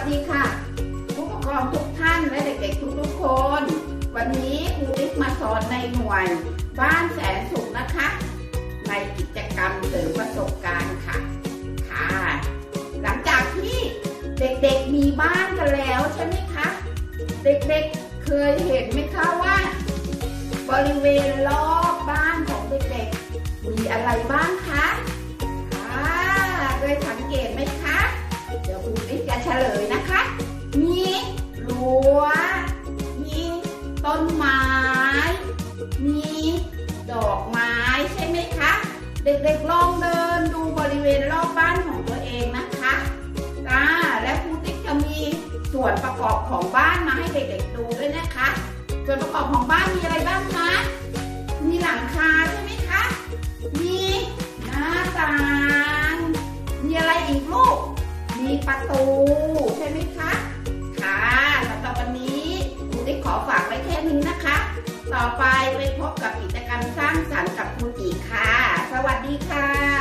สดีค่ะ ผู้ปกครองทุกท่านและเด็กๆทุกๆคน วันนี้ครูติ๊กมาสอนในหน่วย บ้านแสนสุขนะคะ ในกิจกรรมเสริมประสบการณ์ค่ะค่ะ หลังจากที่เด็กๆมีบ้านกันแล้วใช่ไหมคะ เด็กๆเคยเห็นไหมคะว่า บริเวณรอบบ้านของเด็กๆมีอะไรบ้าง ต้นไม้ มีดอกไม้ใช่ไหมคะ เด็กๆลองเดินดูบริเวณรอบบ้านของตัวเองนะคะอ่าและครูติ๊กจะมีส่วนประกอบของบ้านมาให้เด็กๆดูด้วยนะคะ ส่วนประกอบของบ้านมีอะไรบ้างคะมีหลังคาใช่ไหมคะ มีหน้าต่าง มีอะไรอีกลูก มีประตู ต่อไปไปพบกับกิจกรรมสร้างสรรค์กับครูจีค่ะ สวัสดีค่ะ